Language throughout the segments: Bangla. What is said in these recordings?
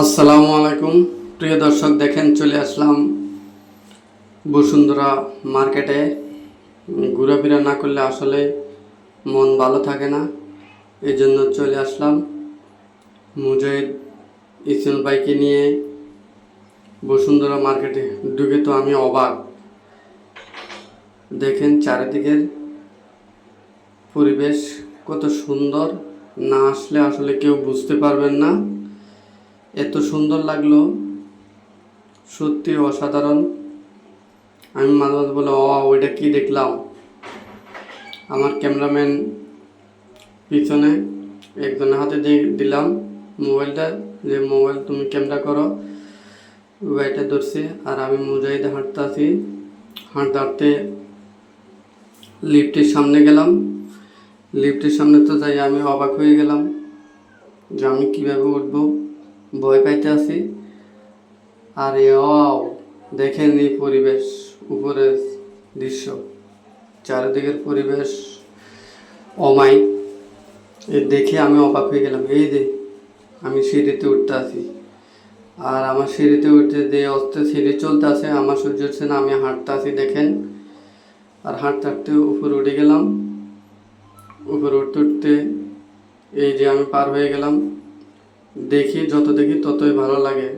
আসসালামু আলাইকুম। প্রিয় দর্শক, দেখেন চলে আসলাম বসুন্ধরা মার্কেটে। ঘোরাফেরা না করলে আসলে মন ভালো থাকে না। এই জন্য চলে আসলাম মুজাহিদ ইসমাইল বাইকে নিয়ে বসুন্ধরা মার্কেটে। ঢুকে তো আমি অবাক। দেখেন চারিদিকের পরিবেশ কত সুন্দর। না আসলে আসলে কেউ বুঝতে পারবেন না। এত সুন্দর লাগল। সত্যি অসাধারণ। আমি মাঝে মাঝে বলে ও ওইটা কি দেখলাম? আমার ক্যামেরাম্যান পিছনে একজনের হাতে দিয়ে দিলাম মোবাইলটা, যে, মোবাইল, তুমি ক্যামেরা করো। ওইটা ধরছি আর আমি মুজাহিদে হাঁটতে আছি। হাঁটতে হাঁটতে লিফটের সামনে গেলাম। লিফটের সামনে তো যাই, আমি অবাক হয়ে গেলাম যে আমি কীভাবে উঠবো। ভয় পাইতে আছি। আর এও দেখেন এই পরিবেশ, উপরের দৃশ্য। চারিদিকের পরিবেশ অমাই এ দেখে আমি অবাক হয়ে গেলাম। এই যে, আমি সিঁড়িতে উঠতে আছি। আর আমার সিঁড়িতে উঠতে যে অস্তে সিঁড়ি চলতে আছে, আমার সহ্য হচ্ছে না, আমি হাঁটতে আছি, দেখেন। আর হাঁটতে হাঁটতে উপরে উঠে গেলাম। উপরে উঠতে উঠতে এই যে আমি পার হয়ে গেলাম। দেখি, যত দেখি ততই ভালো লাগে।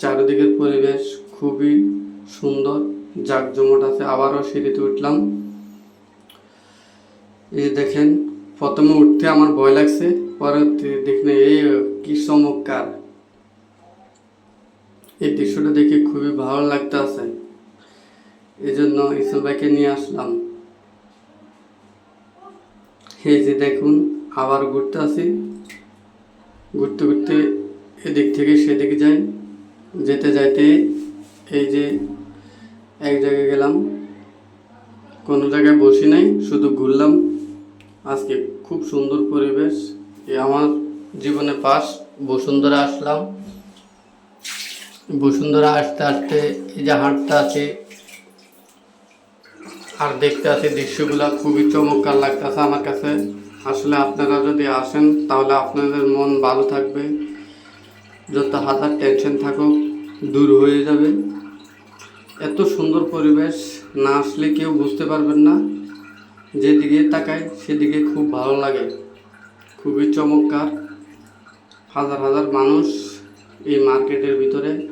চারিদিকের পরিবেশ খুবই সুন্দর জাকজমট আছে। আবারও সিঁড়িতে উঠলাম। এই দেখেন, প্রথমে উঠতে আমার ভয় লাগছে, পরে দেখলে এই কি চমৎকার। এই দৃশ্যটা দেখে খুবই ভালো লাগতে আছে এই জন্য ইসল ভাইকে নিয়ে আসলাম। এই যে দেখুন, আবার ঘুরতে আসি। ঘুরতে ঘুরতে এদিক থেকে সেদিকে যাই। যেতে যাইতে এই যে এক জায়গায় গেলাম। কোনো জায়গায় বসি নাই, শুধু ঘুরলাম। আজকে খুব সুন্দর পরিবেশ। এ আমার জীবনে পাস বসুন্ধরা আসলাম। বসুন্ধরা আসতে আসতে এই যে হাঁটতে আছে আর দেখতে আছে দৃশ্যগুলা খুবই চমৎকার লাগতেছে আমার কাছে। আসলে আপনারা যদি আসেন, তাহলে আপনাদের মন ভালো থাকবে। যত হাজার টেনশন থাকুক, দূর হয়ে যাবে। এত সুন্দর পরিবেশ না আসলে কেউ বুঝতে পারবেন না। যেদিকে তাকায়, সেদিকে খুব ভালো লাগে। খুবই চমৎকার। হাজার হাজার মানুষ এই মার্কেটের ভিতরে।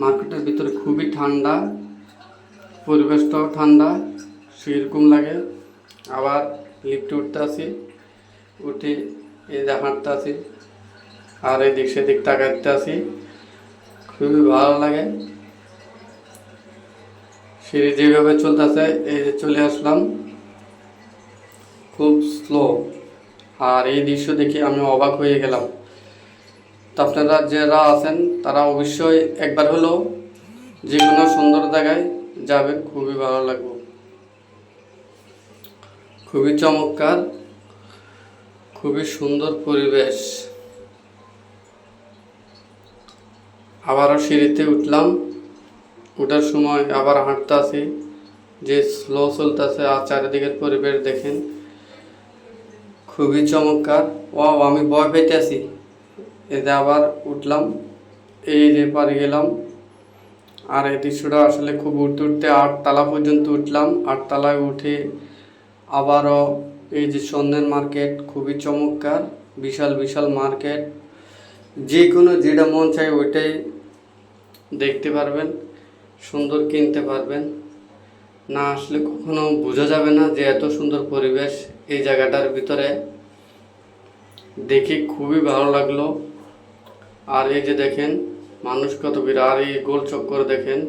মার্কেটের ভিতরে খুবই ঠান্ডা। পরিবেশটাও ঠান্ডা, সেরকম লাগে। আবার লিফটে উঠতে আসি, উঠে এই হাঁটতে আসি, আর এদিক সেদিক তাকাতে আসি। খুবই ভালো লাগে। সিঁড়ি যেভাবে চলতেছে, এই যে চলে আসলাম। খুব স্লো আর এই দৃশ্য দেখে আমি অবাক হয়ে গেলাম। তো আপনারা যারা আছেন, তারা অবশ্যই একবার হলেও যে কোনো সুন্দর জায়গায় যাবেন, খুবই ভালো লাগবে। খুবই চমৎকার, খুবই সুন্দর পরিবেশ। আবারও সিঁড়িতে উঠলাম। ওঠার সময় আবার হাঁটতে আসি। যে স্লো চলতেছে আর চারিদিকের পরিবেশ দেখেন। খুবই চমৎকার। ও আমি ভয় পেতে আছি এতে আবার উঠলাম। এই যে পারে গেলাম। আর এই দৃশ্যটা আসলে খুব উঠতে উঠতে আটতলা পর্যন্ত উঠলাম। আটতলায় উঠে আবারও এই যে সন্ধ্যের মার্কেট খুবই চমৎকার, বিশাল বিশাল মার্কেট। যে কোনো যেটা মন চায় ওইটাই দেখতে পারবেন, সুন্দর কিনতে পারবেন। না আসলে কখনো বোঝা যাবে না যে এত সুন্দর পরিবেশ এই জায়গাটার ভিতরে। দেখে খুবই ভালো লাগল। আর এই যে দেখেন, মানুষ কত ভিড়। আর এই গোল চক্কর দেখেন,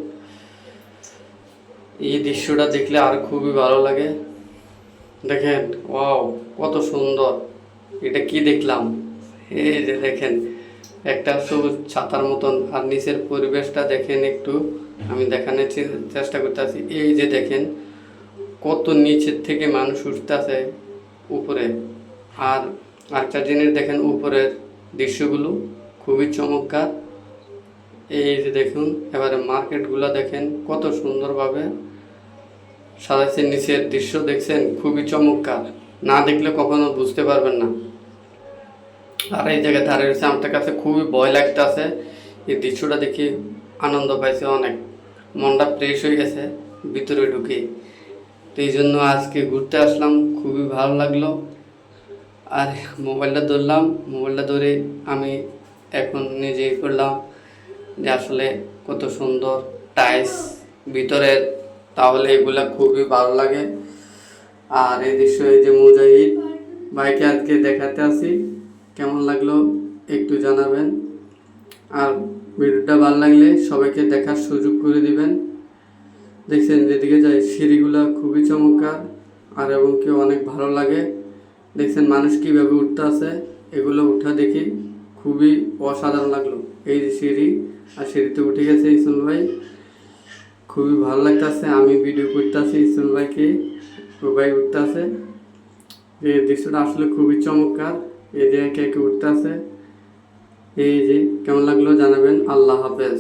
এই দৃশ্যটা দেখলে আর খুবই ভালো লাগে। দেখেন, ওয়াও, কত সুন্দর। এটা কি দেখলাম? এই যে দেখেন, একটা সবুজ ছাতার মতন। আর নিচের পরিবেশটা দেখেন একটু, আমি দেখানোর চেষ্টা করতেছি। এই যে দেখেন, কত নিচের থেকে মানুষ উঠতেছে উপরে। আর একটা জিনিস দেখেন, উপরের দৃশ্যগুলো খুবই চমৎকার। এই যে দেখুন, এবারে মার্কেটগুলো দেখেন, কত সুন্দরভাবে সাজাইছে নিচের দৃশ্য দেখছেন, খুবই চমৎকার। না দেখলে কখনো বুঝতে পারবেন না। আর এই জায়গায় ধারে রয়েছে আমার কাছে খুবই ভয় লাগতেছে। এই দৃশ্যটা দেখে আনন্দ পাইছে অনেক। মনটা ফ্রেশ হয়ে গেছে, ভিতরে ঢুকে। তো এই জন্য আজকে ঘুরতে আসলাম, খুবই ভালো লাগল। আর মোবাইলটা ধরলাম, মোবাইলটা ধরে আমি এখন নিজে করলাম যে আসলে কত সুন্দর টাইস ভিতরে তাহলে এগুলা খুবই ভালো লাগে। আর এই দৃশ্য, এই যে মুজাহিদ বাইকে আজকে দেখাতে আসি। কেমন লাগল একটু জানাবেন। আর ভিডিওটা ভালো লাগলে সবাইকে দেখার সুযোগ করে দিবেন। দেখছেন যেদিকে যাই, সিঁড়িগুলো খুবই চমৎকার আর এবং কি অনেক ভালো লাগে। দেখছেন মানুষ কীভাবে উঠতে আছে এগুলো উঠা দেখি খুবই অসাধারণ লাগল। এই যে সিঁড়ি, আর সিঁড়িতে উঠে গেছে ইসুল ভাই। খুবই ভালো লাগতেছে, আমি ভিডিও করতেছি ইসন ভাইকে ভাই উঠতেছে। যে দৃশ্যটা আসলে খুবই চমৎকার, এই যে একে একে উঠতেছে। এই যে কেমন লাগল জানাবেন, আল্লাহ হাফেজ।